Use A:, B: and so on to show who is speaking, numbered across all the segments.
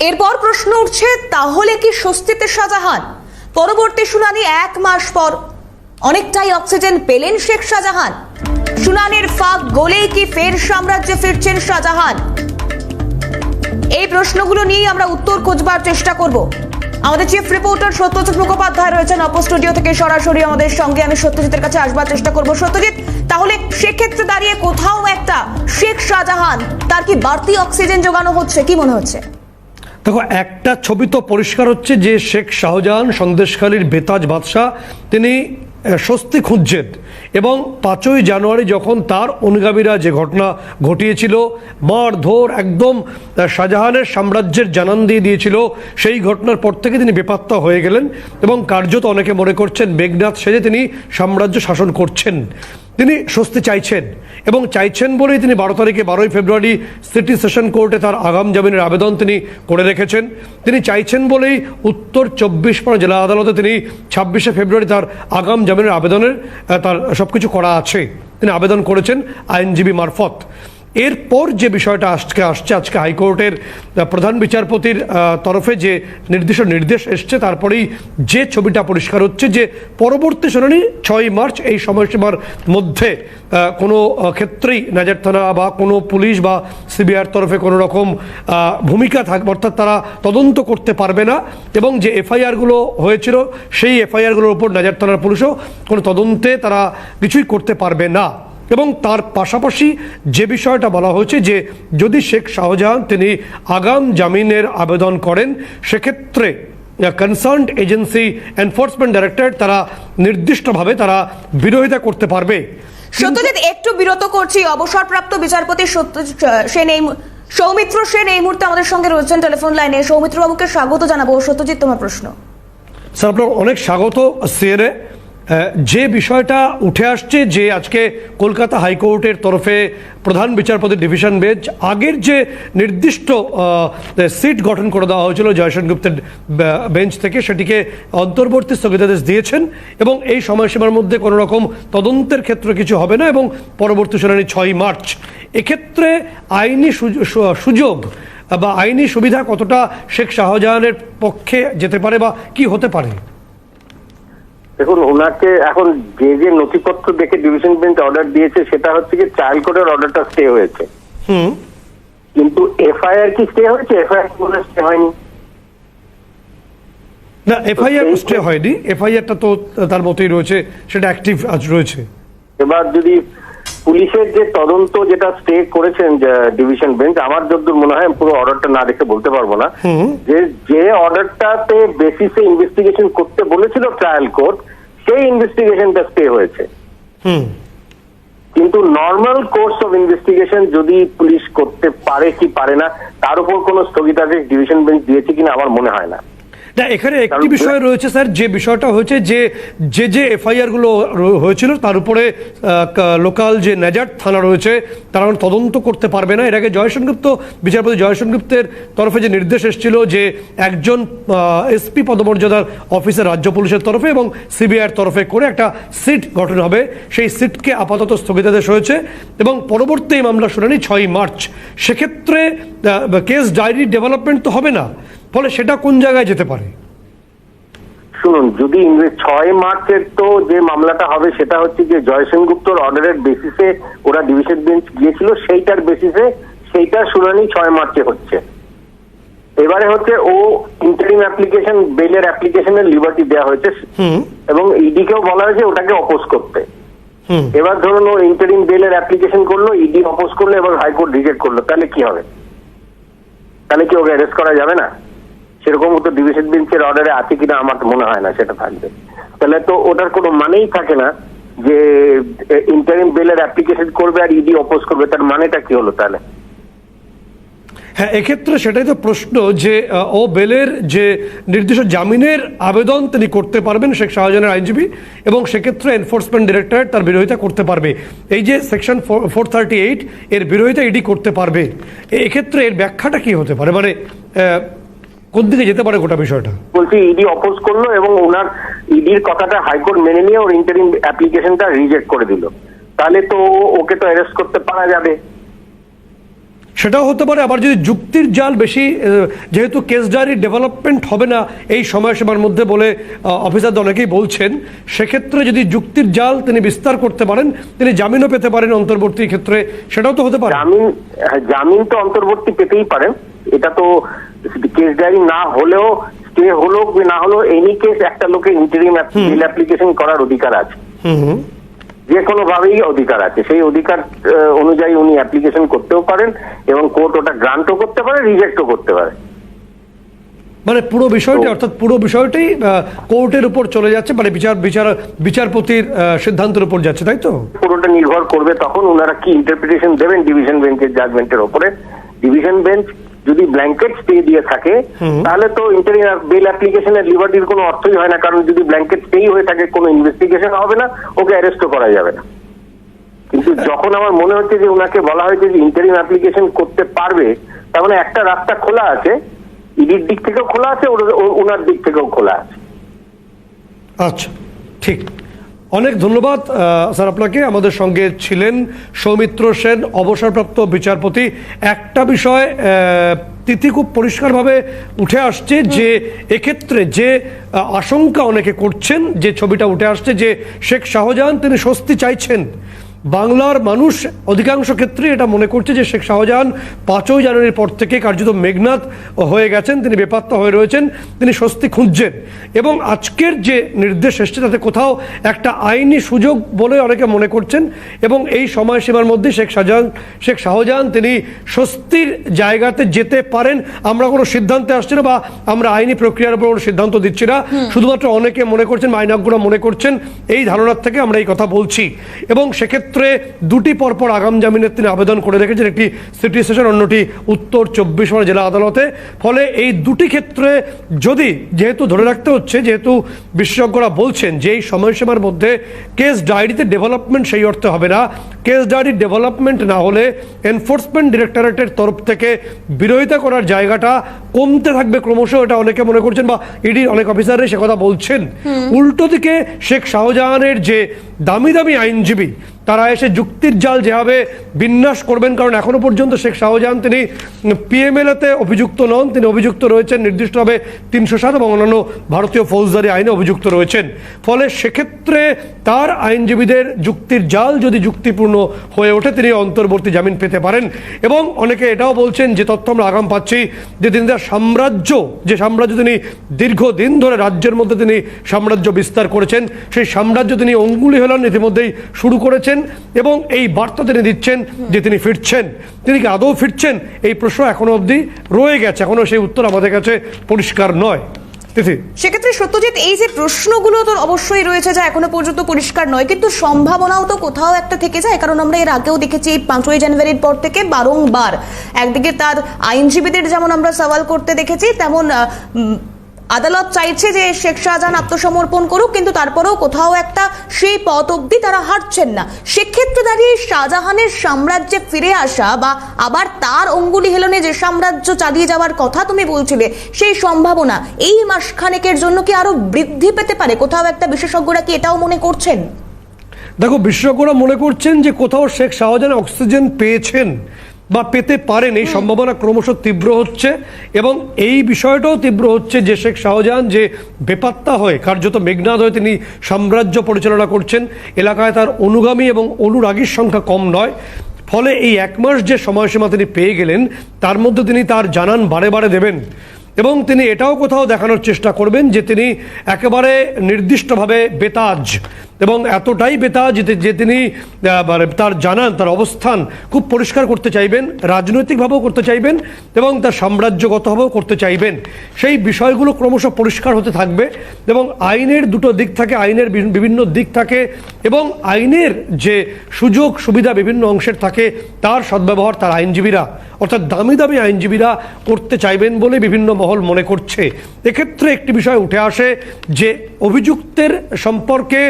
A: এরপর প্রশ্ন উঠছে, তাহলে কি স্বস্তিতে শাহজাহান? পরবর্তী শুনানি এক মাস পর। অনেকটাই অক্সিজেন পেলেন শেখ শাহজাহান। শুনানির ফাঁক গলেই কি ফের সাম্রাজ্যে ফিরছেন শাহজাহান? এই প্রশ্নগুলো নিয়ে আমরা উত্তর খোঁজবার চেষ্টা করব। আমাদের চিফ রিপোর্টার সত্যজিৎ মুখোপাধ্যায় রয়েছেন অপ স্টুডিও থেকে। সরাসরি আমাদের সঙ্গে আমি সত্যজিতের কাছে আসবার চেষ্টা করব। সত্যজিৎ, তাহলে সেক্ষেত্রে দাঁড়িয়ে কোথাও একটা শেখ শাহজাহান, তার কি বাড়তি অক্সিজেন যোগানো হচ্ছে, কি মনে হচ্ছে?
B: দেখো, একটা ছবি তো পরিষ্কার হচ্ছে যে শেখ শাহজাহান, সন্দেশখালীর বেতাজ বাদশাহ, তিনি স্বস্তি খুঁজছেন। এবং পাঁচই জানুয়ারি যখন তার অনুগামীরা যে ঘটনা ঘটিয়েছিল মারধর একদম শাহজাহানের সাম্রাজ্যের জানান দিয়ে দিয়েছিল, সেই ঘটনার পর থেকে তিনি বেপাত্তা হয়ে গেলেন এবং কার্যত অনেকে মনে করছেন, মেঘনাথ সেজে তিনি সাম্রাজ্য শাসন করছেন। তিনি স্বস্তি চাইছেন। এবং চাইছেন বলেই তিনি বারো তারিখে বারোই ফেব্রুয়ারি সিটি সেশন কোর্টে তার আগাম জামিনের আবেদন তিনি করে রেখেছেন। তিনি চাইছেন বলেই উত্তর চব্বিশ পরগনা জেলা আদালতে তিনি ছাব্বিশে ফেব্রুয়ারি তার আগাম জামিনের আবেদনের তার সব কিছু করা আছে। তিনি আবেদন করেছেন আইনজীবী মারফত। এরপর যে বিষয়টা আজকে আসছে, আজকে হাইকোর্টের প্রধান বিচারপতির তরফে যে নির্দিষ্ট নির্দেশ এসছে, তারপরেই যে ছবিটা পরিষ্কার হচ্ছে যে পরবর্তী শুনানি ছয় মার্চ এই সময়সীমার মধ্যে কোনো ক্ষেত্রেই নাজার থানা বা কোনো পুলিশ বা সিবিআইয়ের তরফে কোনো রকম ভূমিকা থাকবে অর্থাৎ তারা তদন্ত করতে পারবে না এবং যে এফআইআরগুলো হয়েছিল, সেই এফআইআরগুলোর উপর নাজার থানার পুলিশও কোনো তদন্তে তারা কিছুই করতে পারবে না। এবং তার পাশাপাশি যে বিষয়টা বলা হয়েছে যে যদি শেখ শাহজাহান তিনি আগাম জামিনের আবেদন করেন সেক্ষেত্রে কনসার্ন এজেন্সি এনফোর্সমেন্ট ডাইরেক্টরেট তারা নির্দিষ্টভাবে তারা বিরোধিতা করতে পারবে।
A: সত্যজিৎ একটু বিরত করছি। অবসরপ্রাপ্ত বিচারপতি সত্য সেন এই সৌমিত্র সেন এই মুহূর্তে আমাদের সঙ্গে রয়েছেন টেলিফোন লাইনে। সৌমিত্র বাবুকে স্বাগত জানাব। সত্যজিৎ তোমার প্রশ্ন।
B: স্যার আপনার অনেক স্বাগত সিএনএ। যে বিষয়টা উঠে আসছে যে আজকে কলকাতা হাইকোর্টের তরফে প্রধান বিচারপতি ডিভিশন বেঞ্চ আগের যে নির্দিষ্ট সিট গঠন করে দেওয়া হয়েছিল জয়সন গুপ্তের বেঞ্চ থেকে সেটিকে অন্তর্বর্তী স্থগিতাদেশ দিয়েছেন এবং এই সময়সীমার মধ্যে কোনো রকম তদন্তের ক্ষেত্রে কিছু হবে না এবং পরবর্তী শুনানি ছয় মার্চ। এক্ষেত্রে আইনি সুযোগ বা আইনি সুবিধা কতটা শেখ শাহজাহানের পক্ষে যেতে পারে বা কি হতে পারে?
C: দেখুন ওনাকে এখন যে যে নথিপত্র দেখে ডিভিশন বেঞ্চ অর্ডার দিয়েছে সেটা হচ্ছে যে চাইল্ড কোর্টের অর্ডারটা স্টে হয়েছে।
B: হুম।
C: কিন্তু এফআইআর কি স্টে হয়েছে? এফআইআর বলে স্টে হয়নি?
B: না এফআইআর স্টে হয়নি। এফআইআরটা তো তার মতোই রয়েছে সেটা অ্যাক্টিভ আজ রয়েছে।
C: এবার যদি পুলিশের যে তদন্ত যেটা স্টে করেছেন ডিভিশন বেঞ্চ আমার যতদূর মনে হয় পুরো অর্ডারটা না দেখে বলতে পারব না। যে যে অর্ডারটাতে বেসিসে ইনভেস্টিগেশন করতে বলেছিল ট্রায়াল কোর্ট সেই ইনভেস্টিগেশনটা স্টে হয়েছে। কিন্তু নর্মাল কোর্স অফ ইনভেস্টিগেশন যদি পুলিশ করতে পারে কি পারে না তার উপর কোনো স্থগিতাদেশ ডিভিশন বেঞ্চ দিয়েছে কিনা আমার মনে হয় না।
B: না এখানে একটি বিষয় রয়েছে স্যার যে বিষয়টা হয়েছে যে যে যে এফআইআরগুলো র- হয়েছিল তার উপরে লোকাল যে নেজার থানা রয়েছে তারা এখন তদন্ত করতে পারবে না। এর আগে জয়সেন গুপ্ত বিচারপতি জয়সেন গুপ্তের তরফে যে নির্দেশ এসেছিল যে একজন এসপি পদমর্যাদার অফিসার রাজ্য পুলিশের তরফে এবং সিবিআইয়ের তরফে করে একটা সিট গঠন হবে। সেই সিটকে আপাতত স্থগিতাদেশ হয়েছে এবং পরবর্তী এই মামলা শুনানি ছয় মার্চ। সেক্ষেত্রে কেস ডায়েরি ডেভেলপমেন্ট তো হবে না। ফলে সেটা কোন জায়গায় যেতে পারে?
C: শুনুন যদি ইংরেজ ছয় মার্চের তো যে মামলাটা হবে সেটা হচ্ছে যে জয়সেন গুপ্তর অর্ডারের বেসিসে ওরা ডিভিশন বেঞ্চ গিয়েছিল সেইটার বেসিসে সেইটার শুনানি ছয় মার্চে হচ্ছে। এবারে হচ্ছে ও ইন্টারিম অ্যাপ্লিকেশন বেলের অ্যাপ্লিকেশনের লিবার্টি দেওয়া হয়েছে এবং ইডিকেও বলা হয়েছে ওটাকে অপোজ করতে। এবার ধরুন ও ইন্টারিম বেলের অ্যাপ্লিকেশন করল ইডি অপোজ করল এবং হাইকোর্ট রিজেক্ট করল তাহলে কি হবে? তাহলে কি ওকে অ্যারেস্ট করা যাবে না? সেরকম তো ডিভিশন বেঞ্চের অর্ডারে আছে কিনা আমার মনে হয় না, সেটা থাকবে। তাহলে তো ওটার কোনো মানেই থাকে না যে ইন্টারিম বেলের অ্যাপ্লিকেশন করবে আর ইডি অপোজ করবে, তার মানেটা কি হলো তাহলে?
B: হ্যাঁ এক্ষেত্রে সেটাই তো প্রশ্ন যে ও বেলের যে নির্দিষ্ট জামিনের আবেদন তিনি করতে পারবেন শেখ শাহজাহানের আইনজীবী এবং সেক্ষেত্রে এনফোর্সমেন্ট ডিরেক্টরেট তার বিরোধিতা করতে পারবে। এই যে সেকশন ফোর থার্টি এইট এর বিরোধিতা ইডি করতে পারবে এক্ষেত্রে এর ব্যাখ্যাটা কি হতে পারে? মানে কোন দিকে যেতে পারে গোটা বিষয়টা?
C: বলছি ইডি অপোজ করল এবং ওনার ইডির কথাটা হাইকোর্ট মেনে নিয়ে ওর ইন্টারিম অ্যাপ্লিকেশনটা রিজেক্ট করে দিল। তাহলে তো ওকে তো অ্যারেস্ট করতে পারা যাবে।
B: সেটাও হতে পারে। আবার যদি যুক্তির জাল বেশি যেহেতু কেস ডায়েরি ডেভেলপমেন্ট হবে না এই সময়সীমার মধ্যে বলে অফিসার অনেকেই বলছেন সেক্ষেত্রে যদি যুক্তির জাল তিনি বিস্তার করতে পারেন তিনি জামিনও পেতে পারেন অন্তর্বর্তী ক্ষেত্রে সেটাও তো হতে পারে।
C: জামিন হ্যাঁ, জামিন তো অন্তর্বর্তী পেতেই পারেন। এটা তো কেস ডায়েরি না হলেও স্টে হলো কি না হলো এনি কেস একটা লোকের ইন্টারিম অ্যাপ্লিকেশন করার অধিকার আছে।
B: হুম হুম।
C: যে কোনো ভাবেই অধিকার আছে। সেই অধিকার অনুযায়ী উনি অ্যাপ্লিকেশন করতেও পারেন এবং কোর্ট ওটা গ্রান্টও করতে পারে রিজেক্টও করতে পারে।
B: মানে পুরো বিষয়টি অর্থাৎ পুরো বিষয়টি আহ, কোর্টের উপর চলে যাচ্ছে মানে বিচার বিচার বিচারপতির সিদ্ধান্তের উপর যাচ্ছে তাই তো?
C: পুরোটা নির্ভর করবে তখন ওনারা কি ইন্টারপ্রিটেশন দেবেন ডিভিশন বেঞ্চের জাজমেন্টের ওপরে। ডিভিশন বেঞ্চ যদি ব্ল্যাঙ্কেট স্টে দিয়ে থাকে তাহলে তো ইন্টারি বেল অ্যাপ্লিকেশনের লিবার্টির কোনো অর্থই হয় না কারণ যদি ব্ল্যাঙ্কেট স্টেই হয়ে থাকে কোনো ইনভেস্টিগেশন হবে না ওকে অ্যারেস্টও করা যাবে না। কিন্তু যখন আমার মনে হচ্ছে যে ওনাকে বলা হয়েছে যে ইন্টারিম অ্যাপ্লিকেশন করতে পারবে তার মানে একটা রাস্তা খোলা আছে ইডির দিক থেকেও খোলা আছে ওনার দিক থেকেও খোলা আছে।
B: আচ্ছা ঠিক। অনেক ধন্যবাদ স্যার আপনাকে। আমাদের সঙ্গে ছিলেন সৌমিত্র সেন অবসরপ্রাপ্ত বিচারপতি। একটা বিষয় তিথি খুব পরিষ্কারভাবে উঠে আসছে যে এক্ষেত্রে যে আশঙ্কা অনেকে করছেন যে ছবিটা উঠে আসছে যে শেখ শাহজাহান তিনি স্বস্তি চাইছেন। বাংলার মানুষ অধিকাংশ ক্ষেত্রে এটা মনে করছে যে শেখ শাহজাহান পাঁচই জানুয়ারির পর থেকে কার্যত মেঘনাথ হয়ে গেছেন তিনি বেপাত্তা হয়ে রয়েছেন তিনি স্বস্তি খুঁজছেন। এবং আজকের যে নির্দেশ এসছে তাতে কোথাও একটা আইনি সুযোগ বলে অনেকে মনে করছেন এবং এই সময়সীমার মধ্যে শেখ শাহজাহান শেখ শাহজাহান তিনি স্বস্তির জায়গাতে যেতে পারেন আমরা কোনো সিদ্ধান্তে আসছি না বা আমরা আইনি প্রক্রিয়ার উপর কোনো সিদ্ধান্ত দিচ্ছি না। শুধুমাত্র অনেকে মনে করছেন আইনজ্ঞরা মনে করছেন এই ধারণার থেকে আমরা এই কথা বলছি। এবং সেক্ষেত্রে দুটি পরপর আগাম জামিনের তিনি আবেদন করে রেখেছেন। একটি সিটি স্টেশন অন্যটি উত্তর চব্বিশ পরগনা জেলা আদালতে। ফলে এই দুটি ক্ষেত্রে যদি যেহেতু ধরে রাখতে হচ্ছে যেহেতু বিশেষজ্ঞরা বলছেন যে এই সময়সীমার মধ্যে কেস ডায়েরিতে ডেভেলপমেন্ট সেই অর্থে হবে না। কেস ডায়েরি ডেভেলপমেন্ট না হলে এনফোর্সমেন্ট ডিরেক্টরেটের তরফ থেকে বিরোধিতা করার জায়গাটা কমতে থাকবে ক্রমশ এটা অনেকে মনে করছেন বা ইডি অনেক অফিসাররা সে কথা বলছেন। উল্টো দিকে শেখ শাহজাহানের যে দামি দামি আইনজীবী তারা এসে যুক্তির জাল যেভাবে বিন্যাস করবেন, কারণ এখনও পর্যন্ত শেখ শাহজাহান তিনি পিএমএলএতে অভিযুক্ত নন, তিনি অভিযুক্ত রয়েছেন নির্দিষ্টভাবে তিনশো সাত এবং অন্যান্য ভারতীয় ফৌজদারি আইনে অভিযুক্ত রয়েছেন। ফলে সেক্ষেত্রে তার আইনজীবীদের যুক্তির জাল যদি যুক্তিপূর্ণ হয়ে ওঠে, তিনি অন্তর্বর্তী জামিন পেতে পারেন। এবং অনেকে এটাও বলছেন, যে তথ্য আমরা আগাম পাচ্ছি, যে তিনি তার সাম্রাজ্য, যে সাম্রাজ্য তিনি দীর্ঘদিন ধরে রাজ্যের মধ্যে তিনি সাম্রাজ্য বিস্তার করেছেন, সেই সাম্রাজ্য তিনি অঙ্গুলি হেলন ইতিমধ্যেই শুরু করেছেন। এবং এই বার্তা তিনি দিচ্ছেন যে তিনি ফিরছেন। তিনি কি আদৌ ফিরছেন? এই প্রশ্ন এখনও অবধি রয়ে গেছে। এখনও সেই উত্তর আমাদের কাছে পরিষ্কার নয়।
A: সেক্ষেত্রে সত্যজিৎ, এই যে প্রশ্নগুলো তো অবশ্যই রয়েছে যা এখনও পর্যন্ত পরিষ্কার নয়, কিন্তু সম্ভাবনাও তো কোথাও একটা থেকে যায়। কারণ আমরা এর আগেও দেখেছি এই পাঁচই জানুয়ারির পর থেকে বারংবার একদিকে তার আইনজীবীদের যেমন আমরা সওয়াল করতে দেখেছি, তেমন আদালত চাইছে যে শেখ শাহজাহান আত্মসমর্পণ করুক, কিন্তু তারপরেও কোথাও একটা সেই পথ অব্দি তারা হাঁটছেন না। সেক্ষেত্রে দাঁড়িয়ে শাহজাহানের সাম্রাজ্যে ফিরে আসা বা আবার তার অঙ্গুলি হেলনে যে সাম্রাজ্য চালিয়ে যাওয়ার কথা তুমি বলছিলে, সেই সম্ভাবনা এই মাসখানেকের জন্য কি আরও বৃদ্ধি পেতে পারে? কোথাও একটা বিশেষজ্ঞরা কি এটাও মনে করছেন?
B: দেখো, বিশেষজ্ঞরা মনে করছেন যে কোথাও শেখ শাহজাহান অক্সিজেন পেয়েছেন। বা পেতে পারেন এই সম্ভাবনা ক্রমশ তীব্র হচ্ছে এবং এই বিষয়টাও তীব্র হচ্ছে যে শেখ শাহজাহান যে বেপাত্তা হয়ে কার্যত মেঘনাদ হয়ে তিনি সাম্রাজ্য পরিচালনা করছেন এলাকায় তার অনুগামী এবং অনুরাগীর সংখ্যা কম নয়। ফলে এই এক মাস যে সময়সীমা তিনি পেয়ে গেলেন তার মধ্যে তিনি তার জানান বারে বারে দেবেন এবং তিনি এটাও কোথাও দেখানোর চেষ্টা করবেন যে তিনি একেবারে নির্দিষ্টভাবে বেতাজ এবং এতটাই বেতাজ যে- যে তিনি মানে তার জানান, তার অবস্থান খুব পরিষ্কার করতে চাইবেন, রাজনৈতিকভাবেও করতে চাইবেন এবং তার সাম্রাজ্যগতভাবেও করতে চাইবেন। সেই বিষয়গুলো ক্রমশ পরিষ্কার হতে থাকবে এবং আইনের দুটো দিক থাকে, আইনের বিভিন্ন দিক থাকে এবং আইনের যে সুযোগ, সুবিধা বিভিন্ন অংশের থাকে, তার সদ্ব্যবহার তার আইনজীবীরা, অর্থাৎ দামি দামি আইনজীবীরা করতে চাইবেন বলে বিভিন্ন মহল মনে করছে। এক্ষেত্রে একটি বিষয় উঠে আসে যে অভিযুক্তের সম্পর্কে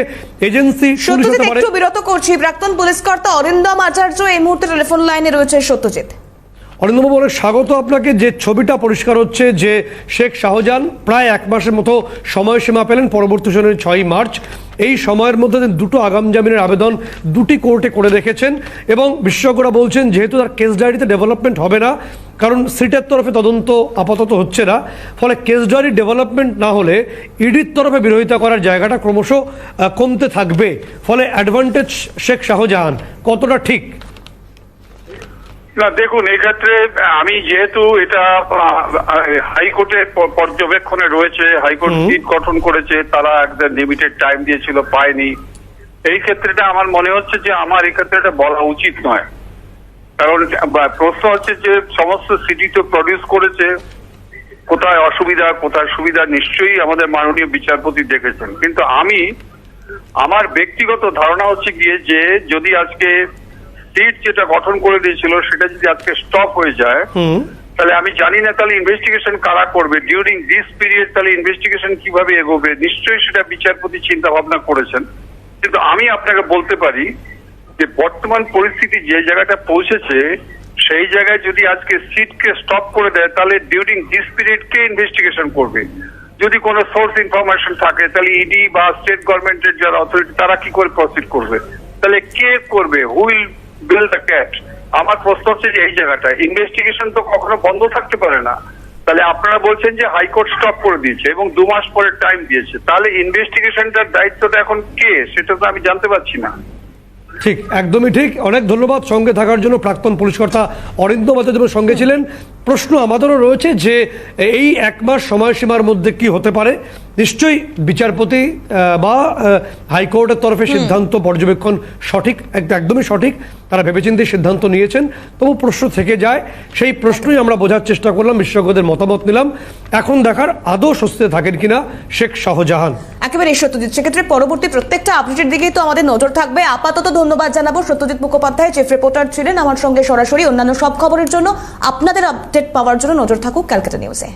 B: এজেন্সি
A: সত্যজিৎ একটু বিরত করছি। প্রাক্তন পুলিশ কর্তা অরিন্দম আচার্য এই মুহূর্তে টেলিফোন লাইনে রয়েছে সত্যজিৎ।
B: অরিন্দম স্বাগত আপনাকে। যে ছবিটা পরিষ্কার হচ্ছে যে শেখ শাহজাহান প্রায় এক মাসের মতো সময়সীমা পেলেন পরবর্তী শুনানি ছয়ই মার্চ। এই সময়ের মধ্যে দুটো আগাম জামিনের আবেদন দুটি কোর্টে করে রেখেছেন এবং বিশেষজ্ঞরা বলছেন যেহেতু তার কেস ডায়েরিতে ডেভেলপমেন্ট হবে না, কারণ সিটের তরফে তদন্ত আপাতত হচ্ছে না, ফলে কেস ডায়েরি ডেভেলপমেন্ট না হলে ইডির তরফে বিরোধিতা করার জায়গাটা ক্রমশ কমতে থাকবে। ফলে অ্যাডভান্টেজ শেখ শাহজাহান, কতটা ঠিক?
D: না দেখুন এক্ষেত্রে আমি যেহেতু এটা হাইকোর্টের পর্যবেক্ষণে রয়েছে হাইকোর্ট সিট গঠন করেছে তারা একটা লিমিটেড টাইম দিয়েছিল পায়নি। এই ক্ষেত্রেটা আমার মনে হচ্ছে যে আমার এই ক্ষেত্রে বলা উচিত নয়। কারণ প্রশ্ন হচ্ছে যে সমস্ত সিটি তো প্রডিউস করেছে কোথায় অসুবিধা কোথায় সুবিধা নিশ্চয়ই আমাদের মাননীয় বিচারপতি দেখেছেন। কিন্তু আমি আমার ব্যক্তিগত ধারণা হচ্ছে গিয়ে যে যদি আজকে সিট যেটা গঠন করে দিয়েছিল সেটা যদি আজকে স্টপ হয়ে যায় তাহলে আমি জানি না তাহলে ইনভেস্টিগেশন কারা করবে। ডিউরিং দিস পিরিয়ড তাহলে ইনভেস্টিগেশন কীভাবে এগোবে? নিশ্চয়ই সেটা বিচারপতি চিন্তা ভাবনা করেছেন। কিন্তু আমি আপনাকে বলতে পারি যে বর্তমান পরিস্থিতি যে জায়গাটা পৌঁছেছে সেই জায়গায় যদি আজকে সিটকে স্টপ করে দেয় তাহলে ডিউরিং দিস পিরিয়ড কে ইনভেস্টিগেশন করবে? যদি কোনো সোর্স ইনফরমেশন থাকে তাহলে ইডি বা স্টেট গভর্নমেন্টের যারা অথরিটি তারা কি করে প্রসিড করবে? তাহলে কে করবে? হুইল বিল দ্য ক্যাট আমার প্রশ্ন হচ্ছে যে এই জায়গাটা ইনভেস্টিগেশন তো কখনো বন্ধ থাকতে পারে না। তাহলে আপনারা বলছেন যে হাইকোর্ট স্টপ করে দিয়েছে এবং দু মাস পরে টাইম দিয়েছে। তাহলে ইনভেস্টিগেশনটার দায়িত্বটা এখন কে? সেটা তো আমি জানতে পারছি না।
B: ঠিক, একদমই ঠিক। অনেক ধন্যবাদ সঙ্গে থাকার জন্য প্রাক্তন পুলিশ কর্তা অরিন্দ আচার্যদেবের সঙ্গে ছিলেন। প্রশ্ন আমাদেরও রয়েছে যে এই এক মাস সময়সীমার মধ্যে কি হতে পারে। নিশ্চয়ই বিচারপতি বা হাইকোর্টের তরফে সিদ্ধান্ত পর্যবেক্ষণ সঠিক এক- একদমই সঠিক। তারা ভেবেচিন্তে সিদ্ধান্ত নিয়েছেন। তবু প্রশ্ন থেকে যায় সেই প্রশ্নই আমরা বোঝার চেষ্টা করলাম বিশেষজ্ঞদের মতামত নিলাম। এখন দেখার আদৌ স্বস্তিতে থাকেন কিনা শেখ শাহজাহান।
A: একেবারে সত্যজিৎ সেক্ষেত্রে পরবর্তী প্রত্যেকটা আপডেটের দিকেই তো আমাদের নজর থাকবে। আপাতত ধন্যবাদ জানাব সত্যজিৎ মুখোপাধ্যায় চিফ রিপোর্টার ছিলেন আমার সঙ্গে সরাসরি। অন্যান্য সব খবরের জন্য আপনাদের আপডেট পাওয়ার জন্য নজর থাকুক ক্যালকাটা নিউজে।